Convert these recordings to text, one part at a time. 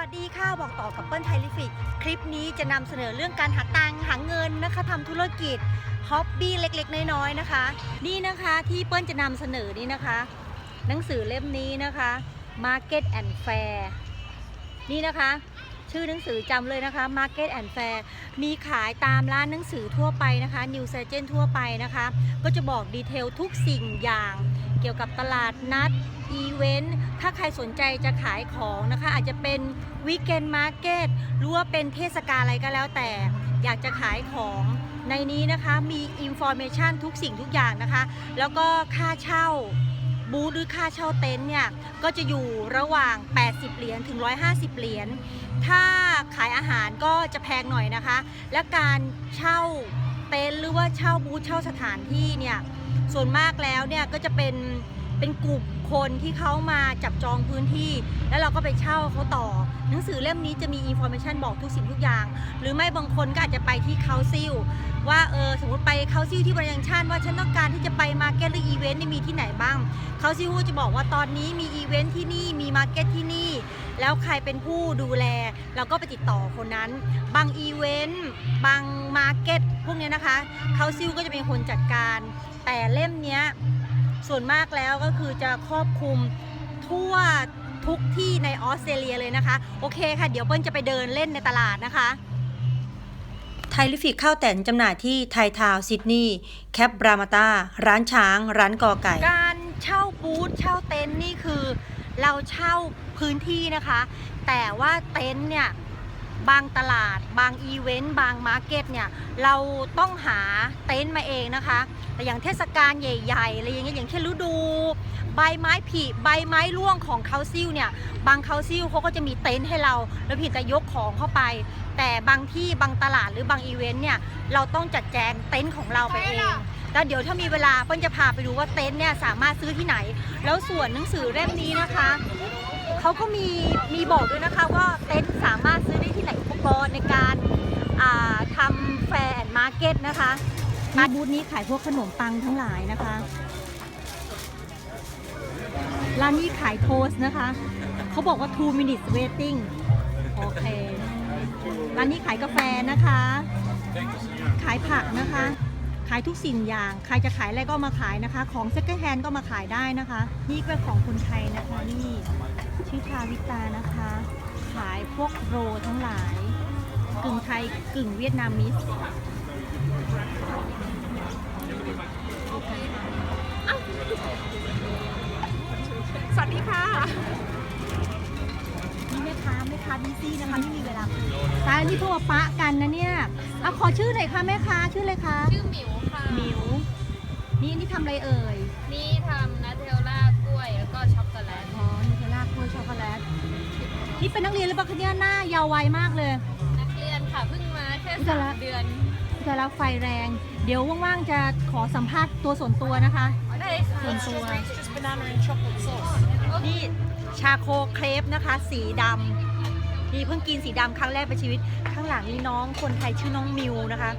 วัสดีค่ะ บอกต่อกับเปิ้ลไทลิฟิก คลิปนี้จะนำเสนอเรื่องการหาตังค์หาเงินนะคะทำธุรกิจฮ็อบบี้เล็กๆ น้อยๆนะคะ นี่นะคะที่เปิ้ลจะนำเสนอนี่นะคะ หนังสือเล่มนี้นะคะ Market and Fair นี่นะคะ ชื่อหนังสือจำเลยนะคะ Market and Fair มีขายตามร้านหนังสือทั่วไปนะคะ New s e r g e n ทั่วไปนะคะ ก็จะบอกดีเทลทุกสิ่งอย่างเกี่ยวกับตลาดนัดอีเวนต์ถ้าใครสนใจจะขายของนะคะ อาจจะเป็นวีคเ n น m มาร์เก็ตหรือว่าเป็นเทศกาลอะไรก็แล้วแต่ อยากจะขายของในนี้นะคะมีอินโฟ a t ชันทุกสิ่งทุกอย่างนะคะ แล้วก็ค่าเช่า บูธหรือค่าเช่าเต็นท์เนี่ยก็จะอยู่ระหว่าง 80 เหรียญถึง 150 เหรียญ ถ้าขายอาหารก็จะแพงหน่อยนะคะ และการเช่าเต็นท์หรือว่าเช่าบูธเช่าสถานที่เนี่ยส่วนมากแล้วเนี่ยก็จะเป็น เป็นกลุ่มคนที่เขามาจับจองพื้นที่ แล้วเราก็ไปเช่าเขาต่อ หนังสือเล่มนี้จะมีอินโฟ a t ชันบอกทุกสิ่งทุกอย่าง หรือไม่บางคนก็อาจจะไปที่เคาซิลว่าเออสมมติไปเคาซิลที่บริยังชันว่าฉันต้องการที่จะไปมาเก็ตหรืออีเวนต์นี่มีที่ไหนบ้างเคาซิลก็จะบอกว่าตอนนี้มีอีเวนต์ที่นี่มีมาเก็ตที่นี่ แล้วใครเป็นผู้ดูแลเราก็ไปติดต่อคนนั้น บางอีเวนต์บางมาเก็ตพวกนี้นะคะเคาซิลก็จะเป็นคนจัดการ แต่เล่มเนี้ย ส่วนมากแล้วก็คือจะครอบคลุมทั่วทุกที่ในออสเตรเลียเลยนะคะ โอเคค่ะ เดี๋ยวเปิ้ลจะไปเดินเล่นในตลาดนะคะไทลิฟิกข้าวแต่นจำหน่ายที่ไททาวซิดนีย์แคปบรามาตาร้านช้าง ร้านกอไก่ การเช่าบูธเช่าเต็นท์นี่คือ เราเช่าพื้นที่นะคะ แต่ว่าเต็นท์เนี่ย บางตลาด บางอีเวนต์บางมาร์เก็ตเนี่ยเราต้องหาเต็นท์มาเองนะคะ แต่อย่างเทศกาลใหญ่ๆอะไรอย่างเงี้ยอย่างเช่นฤดู ใบไม้ผลิใบไม้ร่วงของเคาซิลเนี่ยบางเคาซิลเขาก็จะมีเต็นท์ให้เรา แล้วเพียงแต่ยกของเข้าไป แต่บางที่บางตลาดหรือบางอีเวนต์เนี่ยเราต้องจัดแจงเต็นท์ของเราไปเองแล้วเดี๋ยวถ้ามีเวลาเปิ้ลจะพาไปดูว่าเต็นท์เนี่ยสามารถซื้อที่ไหน แล้วส่วนหนังสือเล่มนี้นะคะ เขาก็มีมีบอกด้วยนะคะว่าเต็นท์สามารถซื้อได้ที่ไหนอุปกรณ์ในการาทำแฟร์มาร์เก็ตนะคะมาบูธนี้ขายพวกขนมปังทั้งหลายนะคะร้านนี้ขายโทสต์นะคะ เขาบอกว่า two minutes waiting โอเค ร้านนี้ขายกาแฟนะคะ ขายผักนะคะ ขายทุกสิ่งอย่าง ใครจะขายอะไรก็เอามาขายนะคะ ของ second hand ก็มาขายได้นะคะ นี่เป็นของคนไทยนะคะนี่ชื่อทาวิตานะคะ ขายพวกโรทั้งหลาย กึ่งไทยกึ่งเวียดนามิสสวัสดีค่ะ นี่แม่ค้าแม่ค้าบิซี่นะคะไม่มีเวลาคุยตายนี่พวกมาปะกันนะเนี่ย เอาขอชื่อหน่อยค่ะแม่ค้าชื่ออะไรคะชื่อหมิวค่ะหมิว นี่นี่ทำอะไรเอ่ย นี่ทำนัทเทลล่ากล้วยแล้วก็ช็อกโกแลตอ๋อนูเทลล่ากล้วยช็อกโกแลต นี่เป็นนักเรียนหรือเปล่าคะเนี่ยหน้ายาววัยมากเลยนักเรียนค่ะเพิ่งมาแค่อุ๊ยตายสาละมเดือนแต่ละไฟแรง เดี๋ยวว่างๆจะขอสัมภาษณ์ตัวส่วนตัวนะคะได้ค่ะส่วนตัวนี่ชาโคเครปนะคะ สีดำ นี่เพิ่งกินสีดำครั้งแรกในชีวิต ข้างหลังนี่น้องคนไทยชื่อน้องมิวนะคะ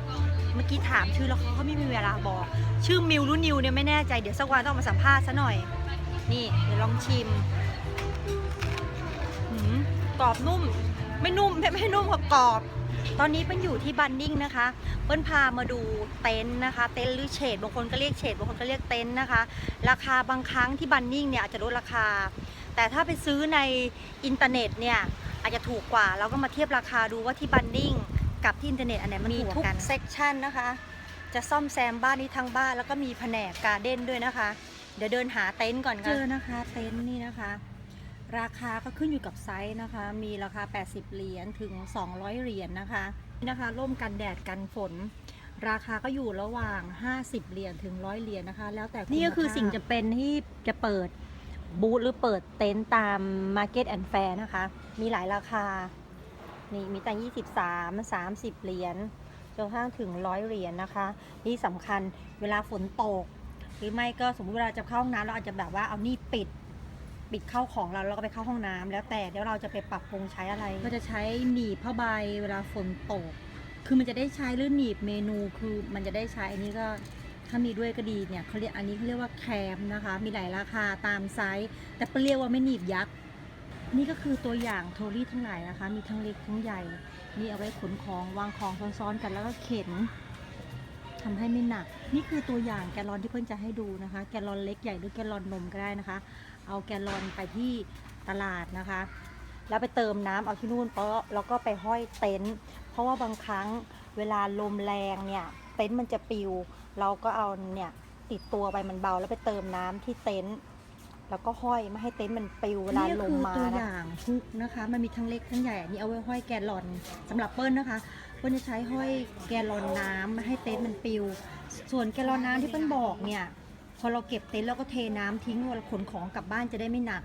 เมื่อกี้ถามชื่อแล้วเขาก็ไม่มีเวลาบอก ชื่อมิวหรือนิวเนี่ยไม่แน่ใจเดี๋ยวสักวันต้องมาสัมภาษณ์ซะหน่อย นี่เดี๋ยวลองชิมหืมกรอบนุ่ม ไม่นุ่มไม่ไม่นุ่มกรอบ ตอนนี้เป็นอยู่ที่บันนิ่งนะคะ เปิ้ลพามาดูเต็นท์นะคะ เต็นท์หรือเฉดบางคนก็เรียกเฉดบางคนก็เรียกเต็นท์นะคะ ราคาบางครั้งที่บันนิ่งเนี่ยอาจจะลดราคา แต่ถ้าไปซื้อในอินเทอร์เน็ตเนี่ย อาจจะถูกกว่า เราก็มาเทียบราคาดูว่าที่บันนิ่งกับที่อินเทอร์เน็ตอันไหนมันถูกกัน เซกชันนะคะ จะซ่อมแซมบ้านนี้ทั้งบ้านแล้วก็มีแผนกการ์เด้นด้วยนะคะ เดี๋ยวเดินหาเต็นท์ก่อนค่ะเจอนะคะเต็นท์นี่นะคะ ราคาก็ขึ้นอยู่กับไซส์นะคะ มีราคา 80 เหรียญถึง 200 เหรียญนะคะนี่นะคะร่มกันแดดกันฝนราคาก็อยู่ระหว่าง 50 เหรียญถึง 100 เหรียญนะคะ แล้วแต่นี่ก็คือสิ่งจะเป็นที่จะเปิด บูธหรือเปิดเต็นท์ตาม Market and Fair นะคะ มีหลายราคา นี่มีตั้ง 23 30 เหรียญจนกระทั่งถึง 100 เหรียญนะคะนี่สำคัญเวลาฝนตก หรือไม่ก็สมมติเวลาจะเข้าห้องน้ำเราอาจจะแบบว่าเอานี่ปิดปิดเข้าของเราแล้วก็ไปเข้าห้องน้ำแล้วแต่เดี๋ยวเราจะไปปรับปรุงใช้อะไร ก็จะใช้หนีบผ้าใบเวลาฝนตก คือมันจะได้ใช้หรือหนีบเมนูคือมันจะได้ใช้อันนี้ก็ ถ้ามีด้วยก็ดีเนี่ยเขาเรียกอันนี้เขาเรียกว่าแคมนะคะ มีหลายราคาตามไซส์ แต่เปรียกว่าไม่หนีบยักษ์นี่ก็คือตัวอย่างโทรี่ทั้งหลายนะคะ มีทั้งเล็กทั้งใหญ่ มีเอาไว้ขนของวางของซ้อนๆกันแล้วก็เข็นทำให้ไม่หนัก นี่คือตัวอย่างแกลลอนที่เพื่อนจะให้ดูนะคะ แกลลอนเล็กใหญ่หรือแกลลอนนมก็ได้นะคะ เอาแกลลอนไปที่ตลาดนะคะ แล้วไปเติมน้ำเอาที่นู่นเปาะแล้วก็ไปห้อยเต็นท์เพราะว่าบางครั้งเวลาลมแรงเนี่ยเต็นท์มันจะปิว เราก็เอาเนี่ยติดตัวไปมันเบาแล้วไปเติมน้ำที่เต็นท์แล้วก็ห้อยไม่ให้เต็นท์มันปิวเวลาลมมาตัวอย่างฮุกนะคะ มันมีทั้งเล็กทั้งใหญ่อันนี้เอาไว้ห้อยแกลลอนสำหรับเปิ้ลนะคะเปิ้ลจะใช้ห้อยแกลลอนน้ำไม่ให้เต็นท์มันปิว ส่วนแกลลอนน้ำที่เปิ้ลบอกเนี่ยพอเราเก็บเต็นท์แล้วก็เทน้ำทิ้งเวลาขนของกลับบ้านจะได้ไม่หนัก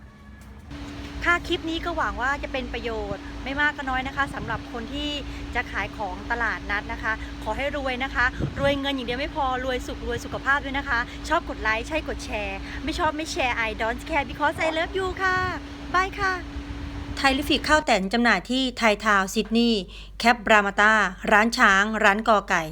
ค่ะคลิปนี้ก็หวังว่าจะเป็นประโยชน์ไม่มากก็น้อยนะคะสำหรับคนที่จะขายของตลาดนัดนะคะ ขอให้รวยนะคะ รวยเงินอย่างเดียวไม่พอรวยสุขรวยสุขภาพด้วยนะคะ ชอบกดไลค์ใช่กดแชร์ ไม่ชอบไม่แชร์ I don't care because I love you ค่ะบายค่ะไทยลิฟิกข้าวแต่นจำหน่ายที่ไทยทาวซิดนีย์แคปบรามาตาร้านช้าง ร้านกอไก่